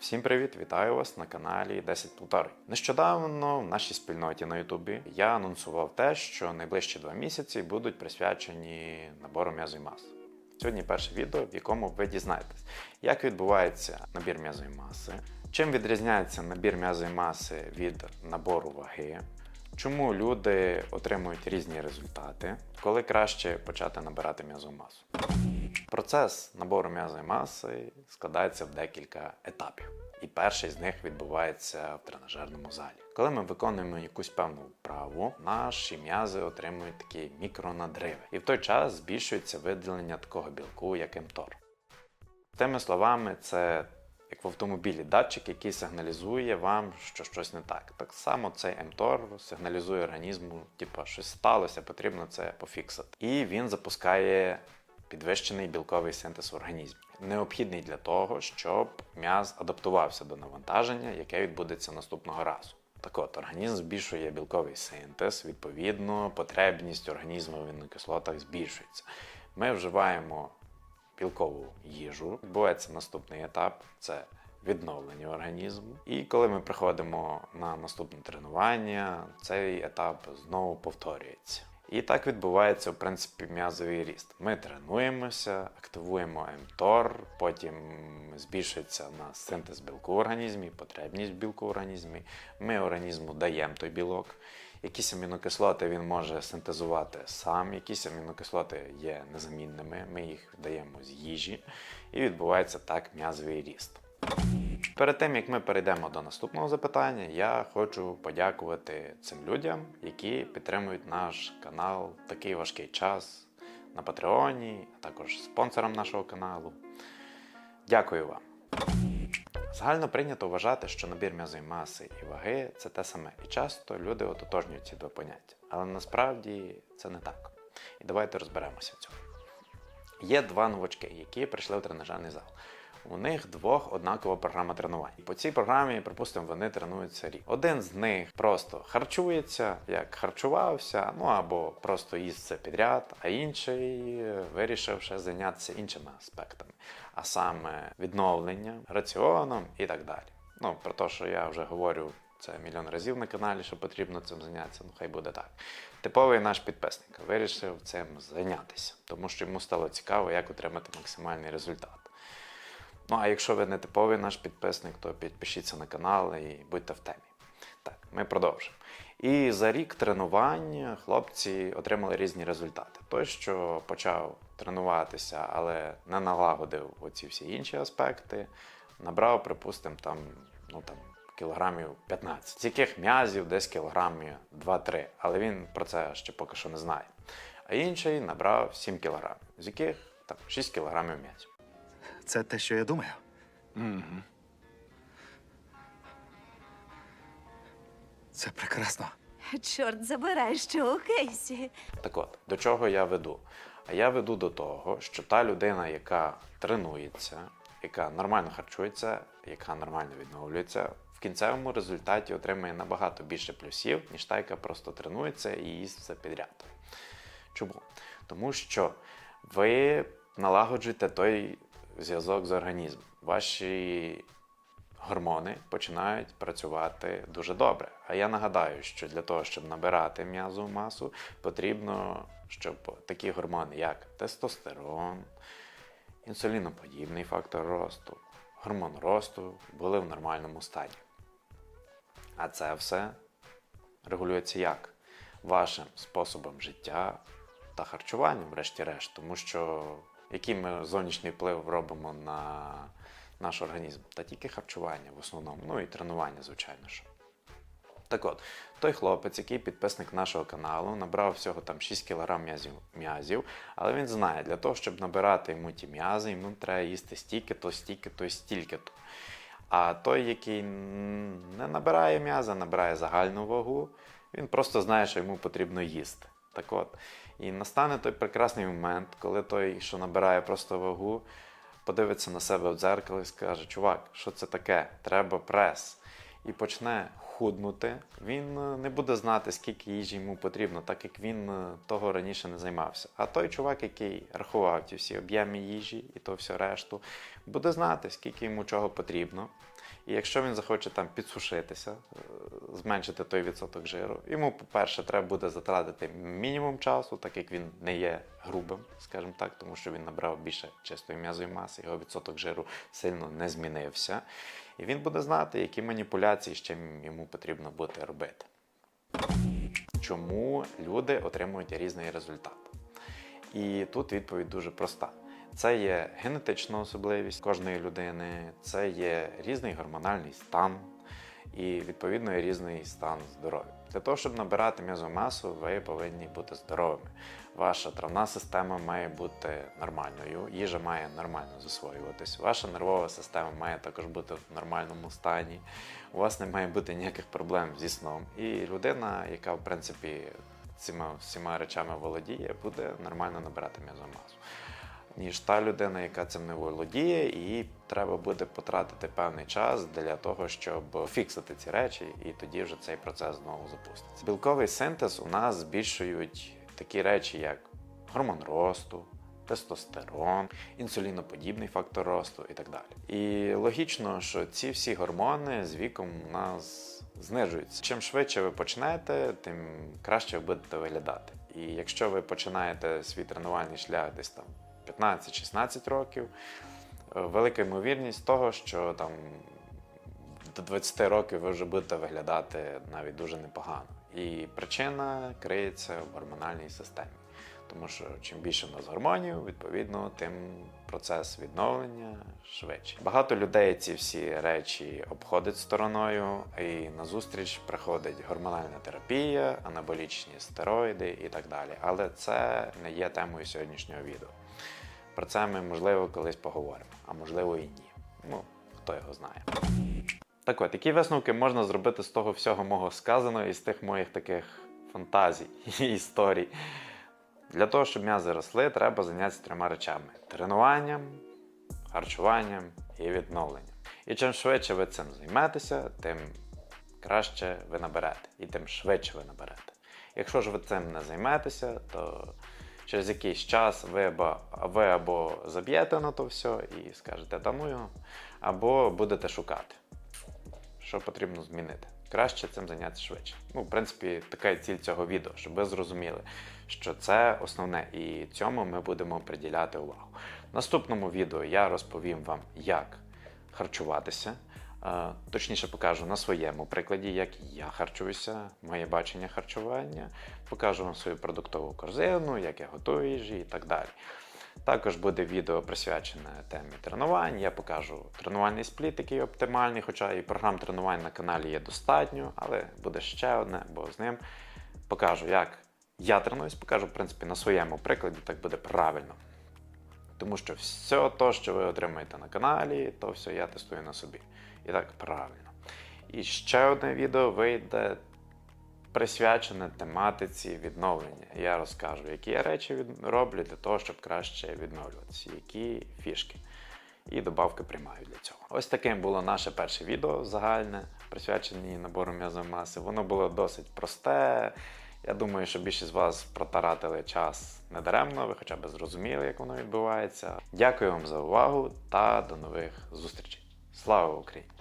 Всім привіт! Вітаю вас на каналі 10.5. Нещодавно в нашій спільноті на Ютубі я анонсував те, що найближчі два місяці будуть присвячені набору м'язої маси. Сьогодні перше відео, в якому ви дізнаєтесь, як відбувається набір м'язої маси, чим відрізняється набір м'язої маси від набору ваги, чому люди отримують різні результати, коли краще почати набирати м'язову масу. Процес набору м'язої маси складається в декілька етапів. І перший з них відбувається в тренажерному залі. Коли ми виконуємо якусь певну вправу, наші м'язи отримують такі мікронадриви. І в той час збільшується виділення такого білку, як МТОР. Тими словами, це як в автомобілі датчик, який сигналізує вам, що щось не так. Так само цей МТОР сигналізує організму, типу, щось сталося, потрібно це пофіксити. І він запускає підвищений білковий синтез в організмі, необхідний для того, щоб м'яз адаптувався до навантаження, яке відбудеться наступного разу. Так от, організм збільшує білковий синтез, відповідно, потребність організму в амінокислотах збільшується. Ми вживаємо білкову їжу. Відбувається наступний етап це відновлення організму. І коли ми приходимо на наступне тренування, цей етап знову повторюється. І так відбувається, в принципі, м'язовий ріст. Ми тренуємося, активуємо МТОР, потім збільшується у нас синтез білку в організмі, потребність білку в організмі. Ми організму даємо той білок. Якісь амінокислоти він може синтезувати сам, якісь амінокислоти є незамінними, ми їх даємо з їжі, і відбувається так м'язовий ріст. Перед тим як ми перейдемо до наступного запитання, я хочу подякувати цим людям, які підтримують наш канал в такий важкий час на Патреоні, а також спонсорам нашого каналу. Дякую вам! Загально прийнято вважати, що набір м'язої маси і ваги це те саме, і часто люди ототожнюють ці два поняття. Але насправді це не так. І давайте розберемося в цьому. Є два новачки, які прийшли в тренажерний зал. У них двох однакова програма тренувань. По цій програмі, припустимо, вони тренуються рік. Один з них просто харчується, як харчувався, ну або просто їсть це підряд, а інший вирішив ще зайнятися іншими аспектами, а саме відновленням, раціоном і так далі. Ну, про те, що я вже говорю це мільйон разів на каналі, що потрібно цим зайнятися, ну хай буде так. Типовий наш підписник вирішив цим зайнятися, тому що йому стало цікаво, як отримати максимальний результат. Ну, а якщо ви не типовий наш підписник, то підпишіться на канал і будьте в темі. Так, ми продовжимо. І за рік тренувань хлопці отримали різні результати. Той, що почав тренуватися, але не налагодив оці всі інші аспекти, набрав, припустимо, там, ну, там, кілограмів 15, з яких м'язів десь кілограмів 2-3, але він про це ще поки що не знає. А інший набрав 7 кілограмів, з яких там 6 кілограмів м'язів. Це те, що я думаю. Це прекрасно. Чорт забирай, що у кейсі. Так от, до чого я веду? А я веду до того, що та людина, яка тренується, яка нормально харчується, яка нормально відновлюється, в кінцевому результаті отримує набагато більше плюсів, ніж та, яка просто тренується і їсть все підряд. Чому? Тому що ви налагоджуєте той зв'язок з організмом. Ваші гормони починають працювати дуже добре. А я нагадаю, що для того, щоб набирати м'язову масу, потрібно, щоб такі гормони, як тестостерон, інсуліноподібний фактор росту, гормон росту були в нормальному стані. А це все регулюється як? Вашим способом життя та харчуванням, врешті-решт, тому що який ми зовнішній вплив робимо на наш організм? Та тільки харчування в основному, ну і тренування, звичайно ж. Так от, той хлопець, який підписник нашого каналу, набрав всього там 6 кг м'язів, але він знає, для того, щоб набирати йому ті м'язи, йому треба їсти стільки-то, стільки-то стільки-то. А той, який не набирає м'яза, набирає загальну вагу, він просто знає, що йому потрібно їсти. Так от, і настане той прекрасний момент, коли той, що набирає просто вагу, подивиться на себе в дзеркало і скаже: Чувак, що це таке? Треба прес. І почне худнути, він е, не буде знати, скільки їжі йому потрібно, так як він е, того раніше не займався. А той чувак, який рахував ті всі об'єми їжі і то все решту, буде знати, скільки йому чого потрібно. І якщо він захоче там підсушитися, е, зменшити той відсоток жиру, йому, по-перше, треба буде затратити мінімум часу, так як він не є грубим, скажімо так, тому що він набрав більше чистої м'язої маси, його відсоток жиру сильно не змінився. І він буде знати, які маніпуляції чим йому потрібно буде робити. Чому люди отримують різний результат? І тут відповідь дуже проста. Це є генетична особливість кожної людини, це є різний гормональний стан і відповідно і різний стан здоров'я. Для того, щоб набирати м'язову масу, ви повинні бути здоровими. Ваша травна система має бути нормальною, їжа має нормально засвоюватись. Ваша нервова система має також бути в нормальному стані. У вас не має бути ніяких проблем зі сном. І людина, яка в принципі цими всіма речами володіє, буде нормально набирати м'язову масу. Ніж та людина, яка цим не володіє, і треба буде потратити певний час для того, щоб фіксити ці речі, і тоді вже цей процес знову запуститься. Білковий синтез у нас збільшують такі речі, як гормон росту, тестостерон, інсуліноподібний фактор росту і так далі. І логічно, що ці всі гормони з віком у нас знижуються. Чим швидше ви почнете, тим краще ви будете виглядати. І якщо ви починаєте свій тренувальний шлях десь там 15-16 років, е, велика ймовірність того, що там до 20 років ви вже будете виглядати навіть дуже непогано. І причина криється в гормональній системі. Тому що чим більше в нас гормонів, відповідно, тим процес відновлення швидше. Багато людей ці всі речі обходить стороною, і назустріч приходить гормональна терапія, анаболічні стероїди і так далі. Але це не є темою сьогоднішнього відео. Про це ми, можливо, колись поговоримо, а можливо і ні. Ну, хто його знає. Так от, які висновки можна зробити з того всього мого сказаного і з тих моїх таких фантазій і історій? Для того, щоб м'язи росли, треба зайнятися трьома речами: тренуванням, харчуванням і відновленням. І чим швидше ви цим займетеся, тим краще ви наберете, і тим швидше ви наберете. Якщо ж ви цим не займетеся, то через якийсь час ви або, ви або заб'єте на то все і скажете, та ну його, або будете шукати, що потрібно змінити. Краще цим зайнятися швидше. Ну, в принципі, така ціль цього відео, щоб ви зрозуміли, що це основне, і цьому ми будемо приділяти увагу. В наступному відео я розповім вам, як харчуватися. Точніше покажу на своєму прикладі, як я харчуюся, моє бачення харчування, покажу вам свою продуктову корзину, як я готую їжі і так далі. Також буде відео присвячене темі тренувань. Я покажу тренувальний спліт, який оптимальний, хоча і програм тренувань на каналі є достатньо, але буде ще одне, бо з ним покажу, як я тренуюсь, покажу, в принципі, на своєму прикладі, так буде правильно. Тому що все те, що ви отримаєте на каналі, то все я тестую на собі. І так правильно. І ще одне відео вийде присвячене тематиці відновлення. Я розкажу, які я речі роблю для того, щоб краще відновлюватися, які фішки і добавки приймаю для цього. Ось таким було наше перше відео загальне, присвячене набору м'язової маси. Воно було досить просте. Я думаю, що більшість з вас протаратили час недаремно, ви хоча б зрозуміли, як воно відбувається. Дякую вам за увагу та до нових зустрічей. Слава Україні!